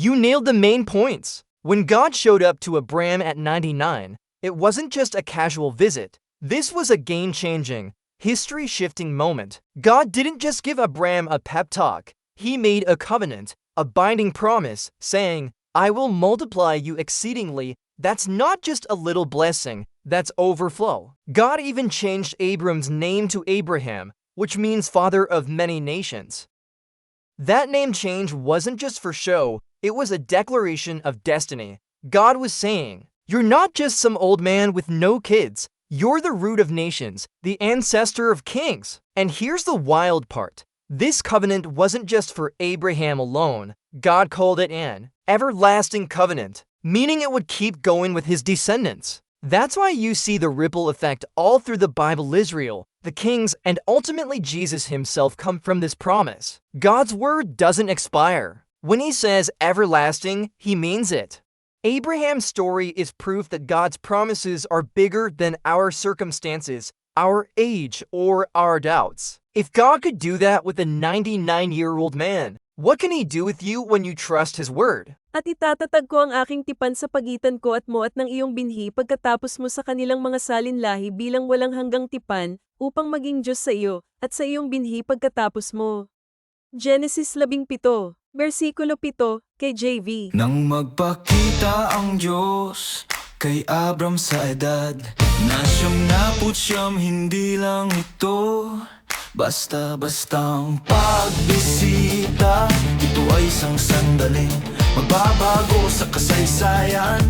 You nailed the main points. When God showed up to Abraham at 99, it wasn't just a casual visit. This was a game changing, history shifting moment. God didn't just give Abraham a pep talk, He made a covenant, a binding promise, saying, I will multiply you exceedingly. That's not just a little blessing, that's overflow. God even changed Abram's name to Abraham, which means father of many nations. That name change wasn't just for show, it was a declaration of destiny. God was saying, You're not just some old man with no kids. You're the root of nations, the ancestor of kings. And here's the wild part this covenant wasn't just for Abraham alone. God called it an everlasting covenant, meaning it would keep going with his descendants. That's why you see the ripple effect all through the Bible Israel, the kings, and ultimately Jesus himself come from this promise. God's word doesn't expire. When he says everlasting, he means it. Abraham's story is proof that God's promises are bigger than our circumstances, our age, or our doubts. If God could do that with a 99 year old man, what can he do with you when you trust his word? At itatatag ko ang aking tipan sa pagitan ko at mo at ng iyong binhi pagkatapos mo sa kanilang mga salinlahi bilang walang hanggang tipan, upang maging Diyos sa iyo, at sa iyong binhi pagkatapos mo. Genesis 17, versikulo 7, kay JV. Nang magpakita ang Diyos kay Abram sa edad Na siyam naput siyam, hindi lang ito Basta-bastang pagbisita. Ito ay isang sandaling Magbabago sa kasaysayan.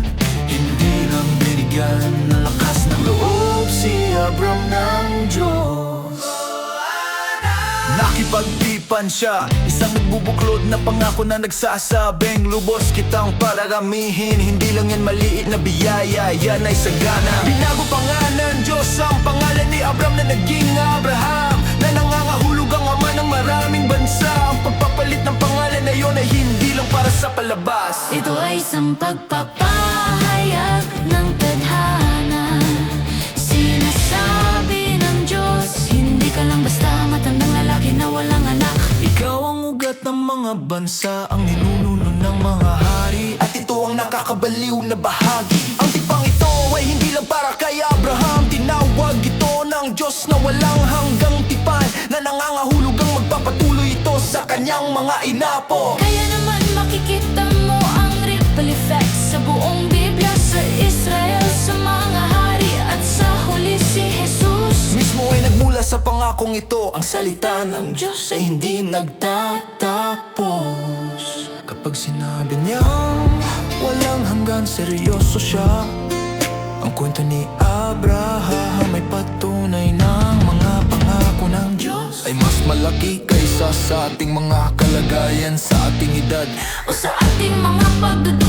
Hindi lang binigyan ng lakas ng loob Si Abram ng Diyos. Nakipagtipan siya Isang nagbubuklod na pangako na nagsasabing Lubos kitang pararamihin Hindi lang yan maliit na biyaya Yan ay sagana. Binago pa nga ng Diyos Ang pangalan ni Abram na naging Abraham Na nangangahulog ang ama ng maraming bansa. Ang pagpapalit ng pangalan na yon ay hindi lang para sa palabas. Ito ay isang pagpapahayag ugat ng mga bansa Ang ninununo ng mga hari At ito ang nakakabaliw na bahagi. Ang tipang ito ay hindi lang para kay Abraham. Tinawag ito ng Diyos na walang hanggang tipan Na nangangahulog ang magpapatuloy ito sa kanyang mga inapo Kaya naman sa pangakong ito Ang salita ng Diyos ay hindi nagtatapos. Kapag sinabi niyang walang hanggan seryoso siya. Ang kwento ni Abraham ay patunay ng mga pangako ng Diyos. Ay mas malaki kaysa sa ating mga kalagayan sa ating edad O sa ating mga pagdududa